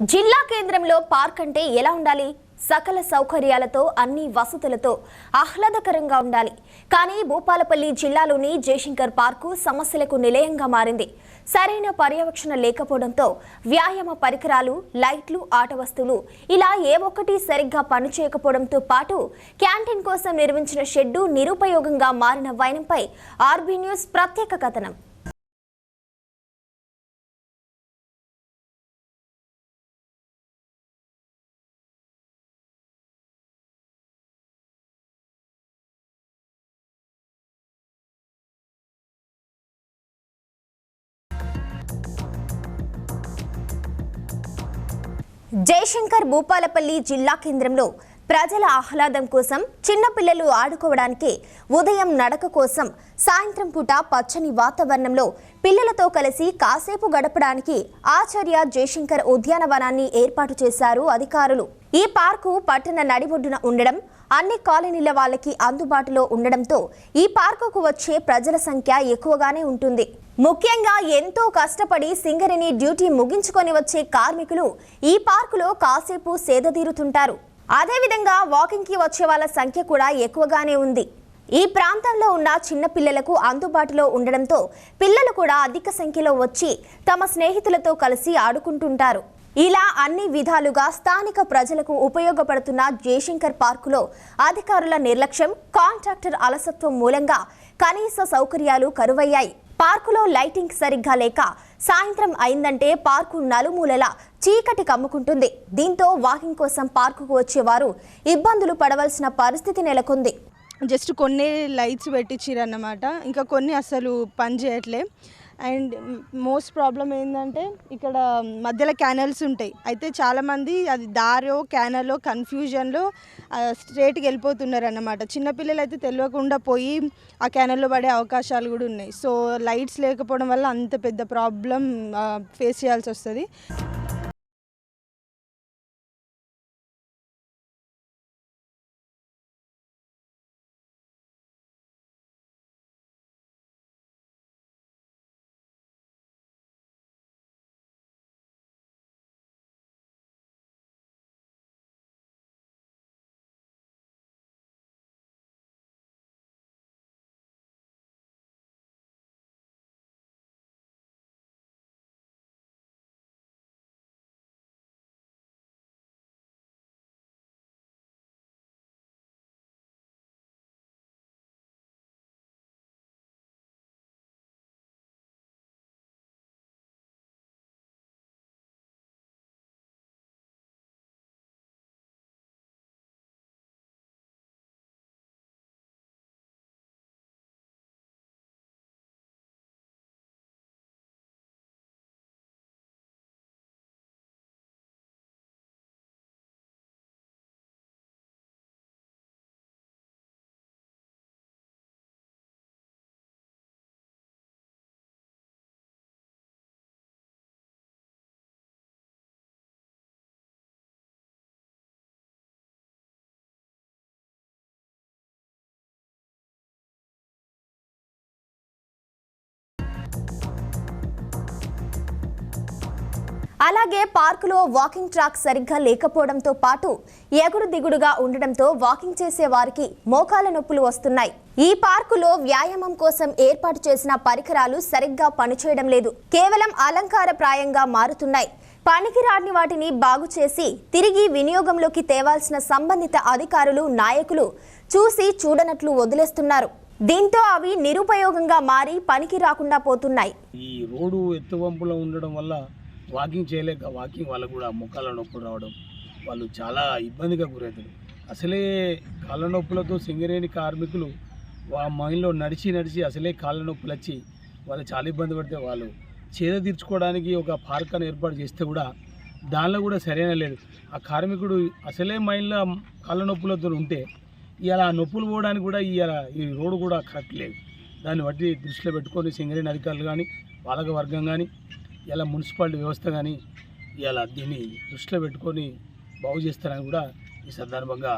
జిల్లా కేంద్రంలో పార్క్ అంటే ఎలా ఉండాలి? సకల సౌకర్యాలతో అన్ని వసతులతో ఆహ్లాదకరంగా ఉండాలి. కానీ భూపాలపల్లి జిల్లాలోని జయశంకర్ పార్కు సమస్యలకు నిలయంగా మారింది. సరైన పర్యవేక్షణ లేకపోవడంతో వ్యాయామ పరికరాలు లైట్లు ఆట వస్తువులు ఇలా ఏ ఒక్కటి సరిగ్గా పనిచేయకపోవడంతో పాటు క్యాంటీన్ కోసం నిర్మించిన షెడ్డు నిరుపయోగంగా మారిన వైనంపై ఆర్బీ న్యూస్ ప్రత్యేక కథనం. జయశంకర్ భూపాలపల్లి జిల్లా కేంద్రంలో ప్రజల ఆహ్లాదం కోసం చిన్నపిల్లలు ఆడుకోవడానికి ఉదయం నడక కోసం సాయంత్రం పూట పచ్చని వాతావరణంలో పిల్లలతో కలిసి కాసేపు గడపడానికి ఆచార్య జయశంకర్ ఉద్యానవనాన్ని ఏర్పాటు చేశారు అధికారులు. ఈ పార్కు పట్టణ నడిబొడ్డున ఉండడం అన్ని కాలనీల వాళ్ళకి అందుబాటులో ఉండడంతో ఈ పార్కుకు వచ్చే ప్రజల సంఖ్య ఎక్కువగానే ఉంటుంది. ముఖ్యంగా ఎంతో కష్టపడి సింగరిని డ్యూటీ ముగించుకొని వచ్చే కార్మికులు ఈ పార్కులో కాసేపు సేదతీరుతుంటారు. అదేవిధంగా వాకింగ్కి వచ్చే వాళ్ళ సంఖ్య కూడా ఎక్కువగానే ఉంది. ఈ ప్రాంతంలో ఉన్న చిన్న పిల్లలకు అందుబాటులో ఉండడంతో పిల్లలు కూడా అధిక సంఖ్యలో వచ్చి తమ స్నేహితులతో కలిసి ఆడుకుంటుంటారు. ఇలా అన్ని విధాలుగా స్థానిక ప్రజలకు ఉపయోగపడుతున్న జయశంకర్ పార్కులో అధికారుల నిర్లక్ష్యం కాంట్రాక్టర్ అలసత్వం మూలంగా కనీస సౌకర్యాలు కరువయ్యాయి. పార్కులో లైటింగ్ సరిగ్గా లేక సాయంత్రం అయిందంటే పార్కు నలుమూలలా చీకటి కమ్ముకుంటుంది. దీంతో వాకింగ్ కోసం పార్కుకు వచ్చేవారు ఇబ్బందులు పడవలసిన పరిస్థితి నెలకొంది. జస్ట్ కొన్ని లైట్స్ పెట్టించారు అన్నమాట ఇంకా కొన్ని అసలు పని చేయట్లే. అండ్ మోస్ట్ ప్రాబ్లం ఏంటంటే ఇక్కడ మధ్యలో క్యానల్స్ ఉంటాయి. అయితే చాలామంది అది దారో క్యానల్లో కన్ఫ్యూజన్లో స్ట్రేట్కి వెళ్ళిపోతున్నారు అన్నమాట చిన్నపిల్లలు అయితే తెలియకుండా పోయి ఆ క్యానల్లో పడే అవకాశాలు కూడా ఉన్నాయి. సో లైట్స్ లేకపోవడం వల్ల అంత పెద్ద ప్రాబ్లం ఫేస్ చేయాల్సి వస్తుంది. అలాగే పార్కులో వాకింగ్ ట్రాక్ సరిగ్గా లేకపోవడంతో పాటు ఎగుడు దిగుడుగా ఉండడంతో వాకింగ్ చేసే వారికి మోకాల నొప్పులు వస్తున్నాయి. ఈ పార్కులో వ్యాయామం కోసం ఏర్పాటు చేసిన పరికరాలు సరిగ్గా పనిచేయడం లేదు. కేవలం అలంకారప్రాయంగా మారుతున్నాయి. పనికిరాని వాటిని బాగు చేసి తిరిగి వినియోగంలోకి తేవాల్సిన సంబంధిత అధికారులు నాయకులు చూసి చూడనట్లు వదిలేస్తున్నారు. దీంతో అవి నిరుపయోగంగా మారి పనికి రాకుండా పోతున్నాయి. ఈ రోడ్డు ఎత్తువంపులో ఉండడం వల్ల వాకింగ్ చేయలేక వాకింగ్ వాళ్ళకు కూడా ముఖాల నొప్పులు రావడం వాళ్ళు చాలా ఇబ్బందిగా గురవుతారు అసలే కాళ్ళ నొప్పులతో సింగరేణి కార్మికులు ఆ మైండ్లో నడిచి నడిచి అసలే కాళ్ళ నొప్పులు వచ్చి వాళ్ళు చాలా ఇబ్బంది పడితే వాళ్ళు చేద తీర్చుకోవడానికి ఒక పార్క్ అని ఏర్పాటు చేస్తే కూడా దానిలో కూడా సరైన లేదు. ఆ కార్మికుడు అసలే మైండ్లో కాళ్ళ నొప్పులతో ఉంటే ఇవాళ ఆ నొప్పులు పోవడానికి కూడా ఇవాళ ఈ రోడ్డు కూడా కరెక్ట్ లేదు. దాన్ని బట్టి దృష్టిలో పెట్టుకొని సింగరేణి అధికారులు కానీ పాలక వర్గం కానీ ఇలా మున్సిపాలిటీ వ్యవస్థ కానీ ఇలా దీన్ని దృష్టిలో పెట్టుకొని బాగు చేస్తారని కూడా ఈ సందర్భంగా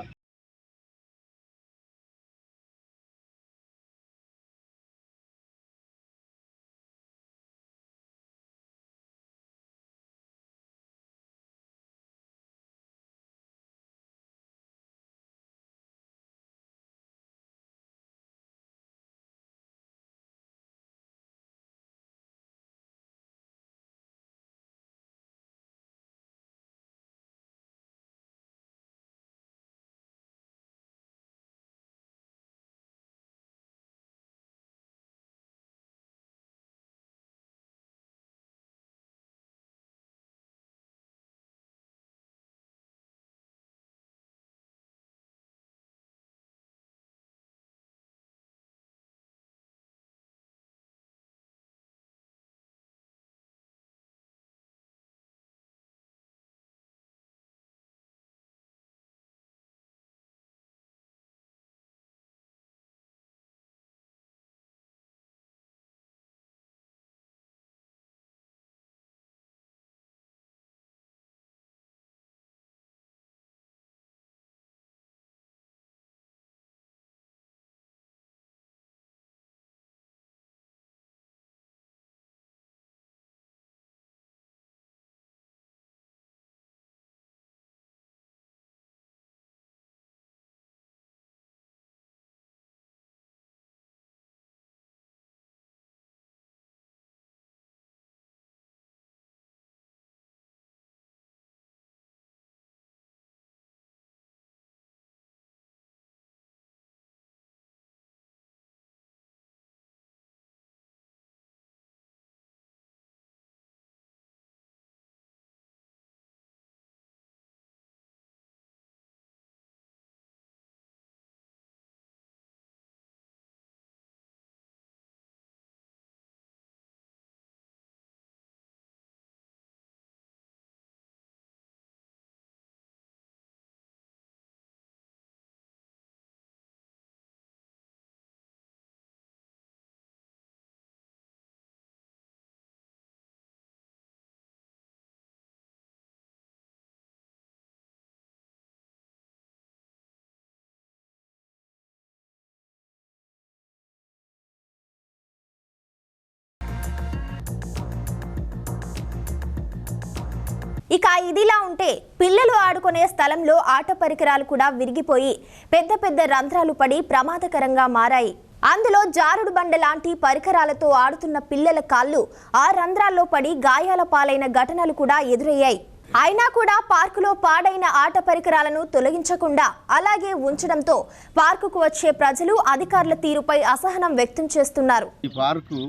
ఇక ఇదిలా ఉంటే పిల్లలు ఆడుకునే స్థలంలో ఆట పరికరాలు కూడా విరిగిపోయి పెద్ద పెద్ద రంధ్రాలు పడి ప్రమాదకరంగా మారాయి. అందులో జారుడు బండ లాంటి పరికరాలతో ఆడుతున్న పిల్లల కాళ్ళు ఆ రంధ్రాల్లో పడి గాయాల పాలైన ఘటనలు కూడా ఎదురయ్యాయి. అయినా కూడా పార్కులో పాడైన ఆట పరికరాలను తొలగించకుండా అలాగే ఉంచడంతో పార్కుకు వచ్చే ప్రజలు అధికారుల తీరుపై అసహనం వ్యక్తం చేస్తున్నారు. ఈ పార్కు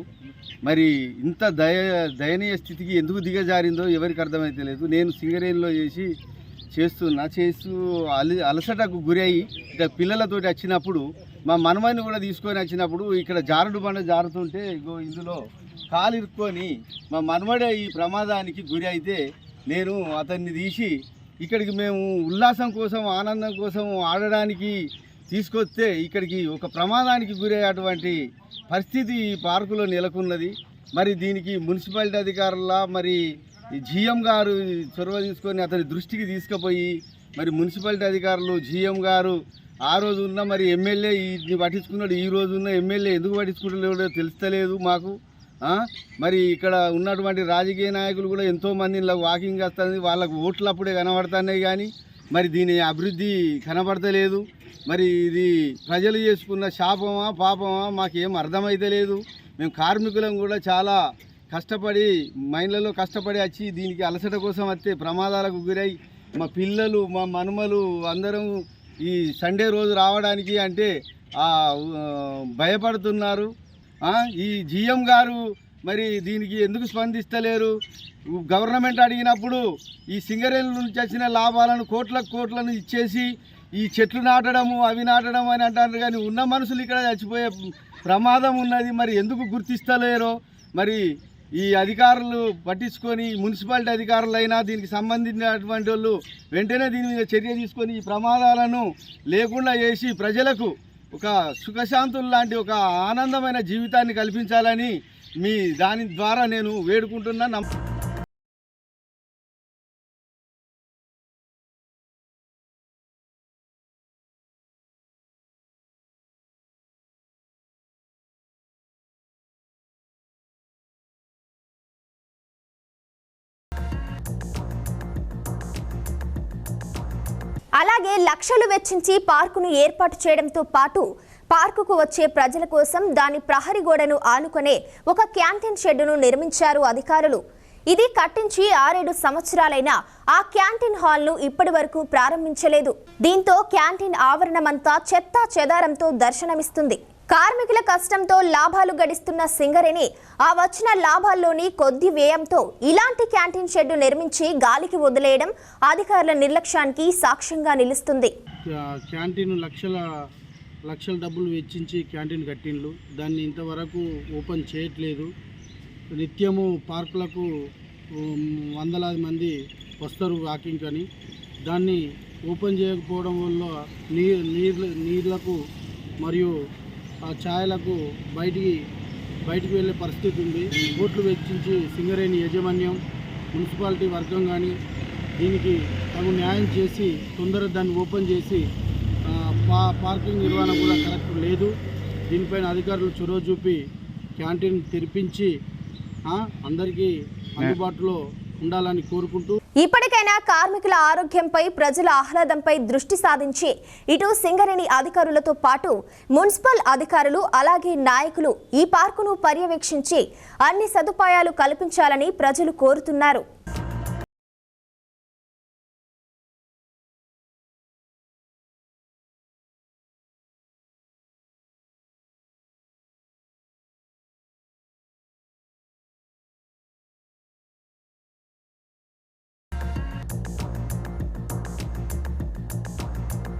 మరి ఇంత దయ దయనీయ స్థితికి ఎందుకు దిగజారిందో ఎవరికి అర్థమైతే లేదు. నేను సింగరేణిలో చేసి చేస్తున్నా. చేస్తూ అలి అలసటకు గురయ్యి ఇక పిల్లలతోటి వచ్చినప్పుడు మా మనమని కూడా తీసుకొని వచ్చినప్పుడు ఇక్కడ జారుడు బండ జారుతుంటే ఇగో ఇందులో కాలు ఇరుక్కొని మా మనమడే ఈ ప్రమాదానికి గురి అయితే నేను అతన్ని తీసి ఇక్కడికి మేము ఉల్లాసం కోసం ఆనందం కోసం ఆడడానికి తీసుకొస్తే ఇక్కడికి ఒక ప్రమాదానికి గురయ్యేటువంటి పరిస్థితి ఈ పార్కులో నెలకొన్నది. మరి దీనికి మున్సిపాలిటీ అధికారుల మరి జిఎం గారు చొరవ తీసుకొని అతని దృష్టికి తీసుకుపోయి మరి మున్సిపాలిటీ అధికారులు జిఎం గారు ఆ రోజు ఉన్న మరి ఎమ్మెల్యే ఇది పట్టించుకున్నాడు ఈ రోజు ఉన్న ఎమ్మెల్యే ఎందుకు పట్టించుకుంటలేడో తెలుస్తలేదు మాకు. మరి ఇక్కడ ఉన్నటువంటి రాజకీయ నాయకులు కూడా ఎంతో మంది ఇలా వాకింగ్ వస్తుంది వాళ్ళకు ఓట్లు అప్పుడే కనబడుతున్నాయి కానీ మరి దీని అభివృద్ధి కనబడతలేదు. మరి ఇది ప్రజలు చేసుకున్న శాపమా పాపమా మాకేం అర్థమైతే లేదు. మేము కార్మికులం కూడా చాలా కష్టపడి మైండ్లలో కష్టపడి వచ్చి దీనికి అలసట కోసం వస్తే ప్రమాదాలకు గురై మా పిల్లలు మా మనుమలు అందరం ఈ సండే రోజు రావడానికి అంటే భయపడుతున్నారు. ఈ జిఎం గారు మరి దీనికి ఎందుకు స్పందిస్తలేరు? గవర్నమెంట్ అడిగినప్పుడు ఈ సింగరేణి నుంచి వచ్చిన లాభాలను కోట్లకు కోట్లను ఇచ్చేసి ఈ చెట్లు నాటడము అవి నాటడం అని అంటారు కానీ ఉన్న మనుషులు ఇక్కడ చచ్చిపోయే ప్రమాదం ఉన్నది. మరి ఎందుకు గుర్తిస్తలేరో? మరి ఈ అధికారులు పట్టించుకొని మున్సిపాలిటీ అధికారులైనా దీనికి సంబంధించినటువంటి వాళ్ళు వెంటనే దీని మీద చర్య తీసుకొని ఈ ప్రమాదాలను లేకుండా చేసి ప్రజలకు ఒక సుఖశాంతులు లాంటి ఒక ఆనందమైన జీవితాన్ని కల్పించాలని మీ దాని ద్వారా నేను వేడుకుంటున్నా. నమ్మ అలాగే లక్షలు వెచ్చించి పార్కును ఏర్పాటు చేయడంతో పాటు పార్కుకు వచ్చే ప్రజల కోసం దాని ప్రహరీ గోడను ఆనుకునే ఒక క్యాంటీన్ షెడ్డును నిర్మించారు అధికారులు. ఇది కట్టించి ఆరేడు సంవత్సరాలైన ఆ క్యాంటీన్ హాల్ను ఇప్పటి వరకు ప్రారంభించలేదు. దీంతో క్యాంటీన్ ఆవరణమంతా చెత్తా చెదారంతో దర్శనమిస్తుంది. కార్మికుల కష్టంతో లాభాలు గడిస్తున్న సింగరేణి ఆ వచ్చిన లాభాల్లోని కొద్ది వ్యయంతో ఇలాంటి క్యాంటీన్ షెడ్డు నిర్మించి గాలికి వదిలేయడం అధికారుల నిర్లక్ష్యానికి సాక్ష్యంగా నిలుస్తుంది. క్యాంటీన్ లక్షల లక్షల డబ్బులు వెచ్చించి క్యాంటీన్ కట్టిండ్లు. దాన్ని ఇంతవరకు ఓపెన్ చేయట్లేదు. నిత్యము పార్కులకు వందలాది మంది వస్తారు వాకింగ్ అని. దాన్ని ఓపెన్ చేయకపోవడం వల్ల నీ నీళ్ళ నీళ్ళకు మరియు ఆ ఛాయలకు బయటికి బయటికి వెళ్ళే పరిస్థితి ఉంది. కోట్లు వెచ్చించి సింగరేణి యాజమాన్యం మున్సిపాలిటీ వర్గం కానీ దీనికి తగు న్యాయం చేసి తొందరగా దాన్ని ఓపెన్ చేసి పా పార్కింగ్ నిర్వహణ కూడా కరెక్ట్ లేదు. దీనిపైన అధికారులు చొరవ చూపి క్యాంటీన్ తెరిపించి అందరికీ అందుబాటులో ఉండాలని కోరుకుంటూ ఇప్పటికైనా కార్మికుల ఆరోగ్యంపై ప్రజల ఆహ్లాదంపై దృష్టి సాధించి ఇటు సింగరేణి అధికారులతో పాటు మున్సిపల్ అధికారులు అలాగే నాయకులు ఈ పార్కును పర్యవేక్షించి అన్ని సదుపాయాలు కల్పించాలని ప్రజలు కోరుతున్నారు.